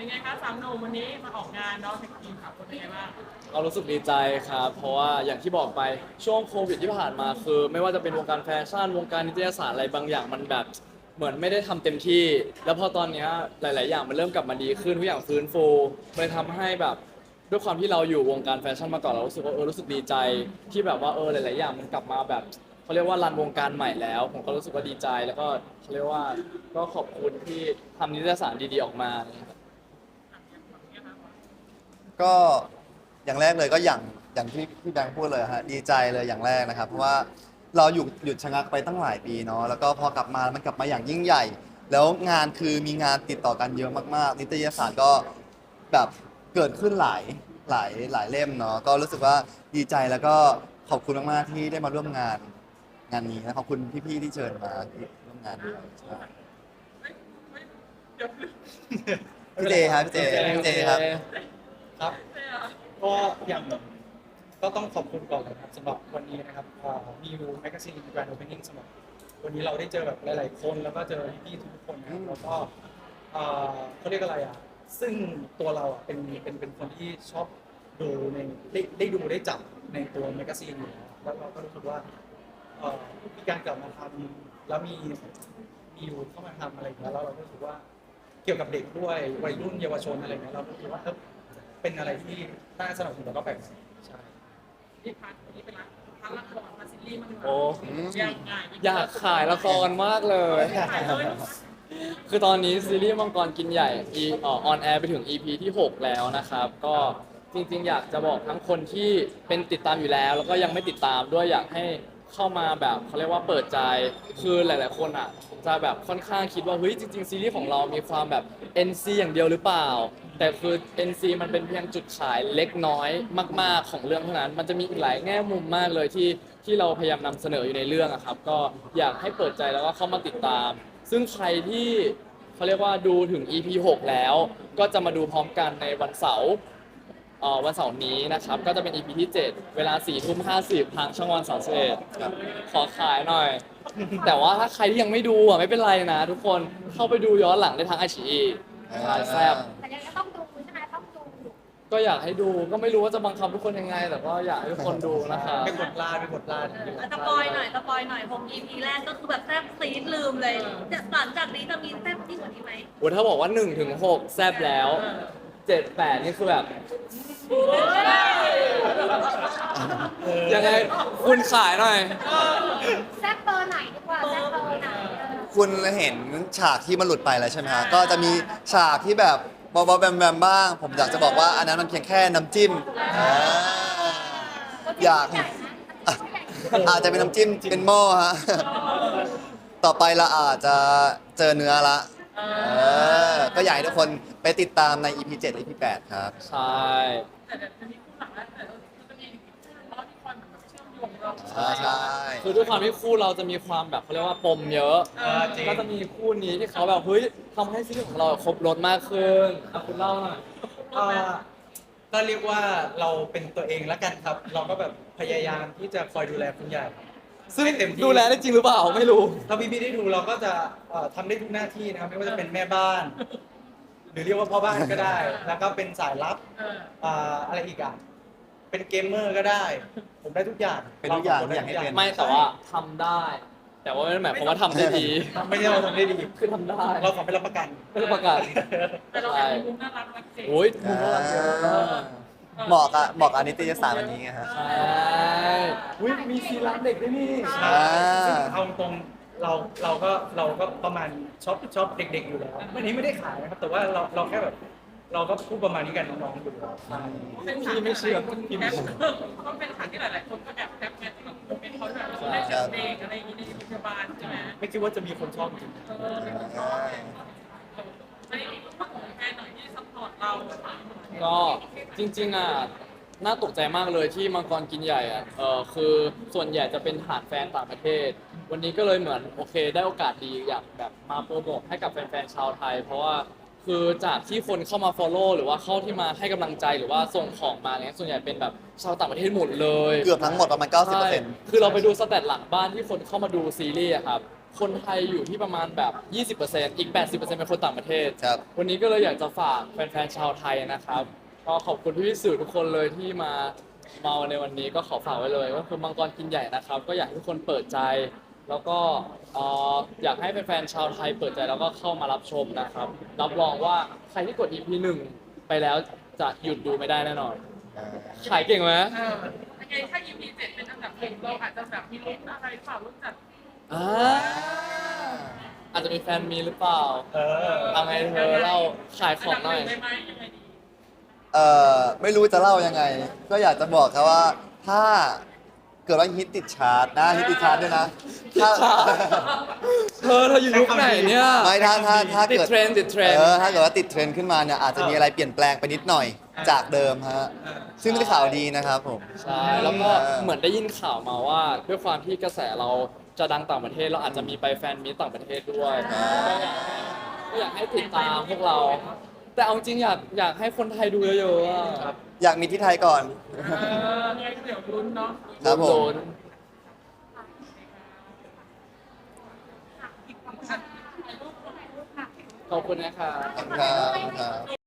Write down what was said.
เป็นไงคะสามหนุ่มวันนี้มาออกงานเนาะเป็นทีมขับเป็นไงบ้างเรารู้สึกดีใจครับ เพราะว่าอย่างที่บอกไปช่วงโควิดที่ผ่านมาคือ ไม่ว่าจะเป็นวงการแฟชั่นวงการนิตยสารอะไรบางอย่างมันแบบ เหมือนไม่ได้ทำเต็มที่ แล้วพอตอนนี้หลาย ๆ อย่างมันเริ่มกลับมาดีขึ้นทุกอย่างฟื้นฟูเลยทำให้แบบด้วยความที่เราอยู่วงการแฟชั่นมาก่อนเรารู้สึกว่าเออรู้สึกดีใจที่แบบว่าเออหลาย ๆ อย่างมันกลับมาแบบเขาเรียกว่ารันวงการใหม่แล้ว ผมก็รู้สึกว่าดีใจแล้วก็เขาเรียกว่าก็ขอบคุณที่ทำนิตยสารดี ๆ ออกมา ก็อย่างแรกเลยก็อย่างอย่างที่พี่แบงค์พูดเลยฮะดีใจเลยอย่างแรกนะครับ เพราะว่าเราหยุดหยุดชะงักไปตั้งหลายปีเนาะแล้วก็พอกลับมามันกลับมาอย่างยิ่งใหญ่ แล้วงานคือมีงานติดต่อกันเยอะมากๆ นิตยสารก็แบบเกิดขึ้นหลายหลายหลายเล่มเนาะก็รู้สึกว่าดีใจแล้วก็ขอบคุณมากๆที่ได้มาร่วมงานงานนี้นะขอบคุณพี่ๆที่เชิญมาที่ร่วมงานด้วยใช่เดี๋ยวพี่เจครับพี่เจพี่เจครับ ครับก็อย่างก็ต้องขอบคุณก่อนนะครับสำหรับวันนี้นะครับมีวูแมกกาซีนแกรนด์โอเพนนิ่งสำหรับวันนี้เราได้เจอแบบหลาย ๆ คนแล้วก็เจอพี่ๆทุกคนนะครับแล้วก็เอ่อเขาเรียกอะไรอะซึ่งตัวเราอะเป็นเป็นเป็นคนที่ชอบดูในได้ได้ดูได้จับในตัวแมกกาซีนอยู่แล้วเราก็รู้สึกว่าเอ่อมีการกลับมาทำแล้วมีมียูเข้ามาทำอะไรอย่างเงี้ยแล้วเราก็รู้สึกว่าเกี่ยวกับเด็กด้วยวัยรุ่นเยาวชนอะไรเงี้ยเราก็รู้สึกว่า เออเป็นอะไรที่น่าสนับสนุนแล้วก็แปลกใหม่ใช่ ที่พักวันนี้เป็นร้านร้านละครมาซิลลี่มันโอ้ยังไงอยากขายละครมากเลย ขายเลยคือตอนนี้ซีรีส์มังกรกินใหญ่อีออนแอร์ไปถึง EP ที่ 6 แล้วนะครับ ก็จริงๆ อยากจะบอกทั้งคนที่เป็นติดตามอยู่แล้ว แล้วก็ยังไม่ติดตามด้วยอยากให้เข้ามาแบบเขาเรียกว่าเปิดใจคือหลาย ๆ คนอะจะแบบค่อนข้างคิดว่าเฮ้ยจริง ๆ ซีรีส์ของเรามีความแบบ NC อย่างเดียวหรือเปล่า แต่คือ NC มันเป็นเพียงจุดขายเล็กน้อยมาก ๆ ของเรื่องเท่านั้น มันจะมีอีกหลายแง่มุมมากเลยที่ที่เราพยายามนำเสนออยู่ในเรื่องอะครับ ก็อยากให้เปิดใจแล้วก็เข้ามาติดตาม ซึ่งใครที่เขาเรียกว่าดูถึง EP 6 แล้ว ก็จะมาดูพร้อมกันในวันเสาร์เอ่อวันเสาร์นี้นะครับ ก็จะเป็น EP ที่ 7 เวลา4ทุ่ม50ทางช่องวัน31ครับขอขายหน่อย แต่ว่าถ้าใครที่ยังไม่ดูอะไม่เป็นไรนะ ทุกคนเข้าไปดูย้อนหลังได้ทางไอชีชายแซบแต่ยังต้องดูใช่ไหมต้องดู ก็อยากให้ดูก็ไม่รู้ว่าจะบังคับทุกคนยังไง แต่ก็อยากให้ทุกคนดูนะครับ เป็นบทลาเป็นบทลาสปอยหน่อยสปอยหน่อยผม EP แรกก็คือแบบแซ่บซีดลืมเลยหลังจากนี้จะมีแซ่บยิ่งกว่านี้ไหมโอ้ถ้าบอกว่า1ถึง6แซบแล้ว7 8นี่คือแบบ ยังไงคุณขายหน่อย แซ่บเบอร์ไหนดีกว่าแซ่บเบอร์ไหนเออคุณเห็นฉากที่มันหลุดไปแล้วใช่ไหมฮะก็จะมีฉากที่แบบ บอบแบมแบมบ้าง ผมอยากจะบอกว่าอันนั้นมันเพียงแค่น้ำจิ้มอ่าอยากใหญ่นะอาจจะเป็นน้ำจิ้มเป็นหม้อฮะ ต่อไปเราอาจจะเจอเนื้อละเออก็อยากให้ทุกคนไปติดตามใน EP 7 EP 8 ครับ ใช่ แต่เดี๋ยวจะมี ด้วยความที่คู่เราจะมีความแบบเขาเรียกว่าปมเยอะเออจริง ก็จะมีคู่นี้ที่เขาแบบเฮ้ยทำให้ซีรีส์ของเราครบรถมากขึ้นอะคุณเล่าหน่อย เอ่อก็เรียกว่าเราเป็นตัวเองแล้วกันครับ เราก็แบบพยายามที่จะคอยดูแลคุณใหญ่ซึ่งให้เต็มที่ดูแลได้จริงหรือเปล่าไม่รู้ ถ้าพี่พี่ได้ดูเราก็จะเอ่อทำได้ทุกหน้าที่นะครับไม่ว่าจะเป็นแม่บ้าน หรือเรียกว่าพ่อบ้านก็ได้ แล้วก็เป็นสายลับเอออ่าอะไรอีกอะ เป็นเกมเมอร์ก็ได้ ผมได้ทุกอย่างเป็นทุกอย่างรสอยากให้เป็น ไม่แต่ว่าทำได้ แต่ว่าไม่ได้หมายความว่าทำได้ดี ไม่ใช่เราทำได้ดีคือทำได้เราขอเป็นรับประกัน ไม่ได้ประกาศ แต่เราอยากมีมุมน่ารักรักเด็กโอ้ยมุมน่ารักเยอะมากเหมาะกับเหมาะกับนิตยสารวันนี้ไงฮะ ใช่อุ้ยมีซีรักเด็กด้วยนี่ อ่า ซึ่งเอาตรงเราเราก็เราก็ประมาณชอบชอบเด็ก ๆ อยู่แล้ววันนี้ไม่ได้ขายนะครับแต่ว่าเราเราแค่แบบ เราก็พูดประมาณนี้กันน้องๆอยู่แล้วใช่เป็นฉากที่ไม่เชื่อพี่ไม่เชื่อก็เป็นฉากที่หลายๆคนก็แบบแทบแมทที่แบบเป็นเขาแบบเล่นเด็กอะไรอย่างนี้ในโรงพยาบาลใช่ไหมไม่คิดว่าจะมีคนชอบจริงเออไม่ได้ต้องของแฟนหน่อยที่ซัพพอร์ตเราก็จริงๆอะน่าตกใจมากเลยที่มังกรกินใหญ่อะเออคือส่วนใหญ่จะเป็นฐานแฟนต่างประเทศ วันนี้ก็เลยเหมือนโอเค ได้โอกาสดีอยากแบบมาโปรโมทให้กับแฟนๆชาวไทย เพราะว่า คือจากที่คนเข้ามา follow หรือว่าเข้าที่มาให้กำลังใจหรือว่าส่งของมาเนี่ยส่วนใหญ่เป็นแบบชาวต่างประเทศหมดเลยเกือบทั้งหมดประมาณใช่90%คือเราไปดูสแตทหลังบ้านที่คนเข้ามาดูซีรีส์อะครับ คนไทยอยู่ที่ประมาณแบบ 20%อีก 80%เป็นคนต่างประเทศ ครับ วันนี้ก็เลยอยากจะฝากแฟนๆชาวไทยนะครับก็ขอบคุณพี่ๆสื่อทุกคนเลยที่มามาในวันนี้ก็ขอฝากไว้เลย ก็คือมังกรกินใหญ่นะครับ ก็อยากให้ทุกคนเปิดใจ แล้วก็เอ่ออยากให้แฟนๆชาวไทยเปิดใจแล้วก็เข้ามารับชมนะครับ รับรองว่าใครที่กด EP 1ไปแล้วจะหยุดดูไม่ได้แน่นอนขายเก่งไหมเออยังไงถ้า EP เจ็ดเป็นอันดับหนึ่งเราอาจจะแบบมีลุ้นอะไรเปล่าลุ้นจัดอ่าอาจจะมีแฟนมีหรือเปล่าเออเอาไงเธอเล่าขายของหน่อยนดับนึ่ได้ไหมยังไงดี เอ่อไม่รู้จะเล่ายังไง ก็อยากจะบอกครับว่า ถ้าเกิดว่าฮิตติดชาร์ตนะฮิตติดชาร์ตด้วยนะถ้า เธอเธออยู่ยุคไหนเนี่ยไม่ถ้าถ้าถ้าติดเกิดเทรนด์ติดเทรนด์ เออถ้าเกิดว่าติดเทรนด์ขึ้นมาเนี่ยอาจจะมีอะไรเปลี่ยนแปลงไปนิดหน่อยจากเดิมฮะซึ่งเป็นข่าวดีนะครับผม ใช่แล้วก็เออเหมือนได้ยินข่าวมาว่าด้วยความที่กระแสเราจะดังต่างประเทศเราอาจจะมีไปแฟนมีตต่างประเทศด้วยก็อยากให้ติดตามพวกเรา แต่เอาจริงอยากอยากให้คนไทยดูเยอะๆอะอยากมีที่ไทยก่อน เออยังไงก็เดี๋ยวลุ้นเนาะครับผม โดนอีกฝั่งชันขอบคุณนะครับ ขอบคุณครับ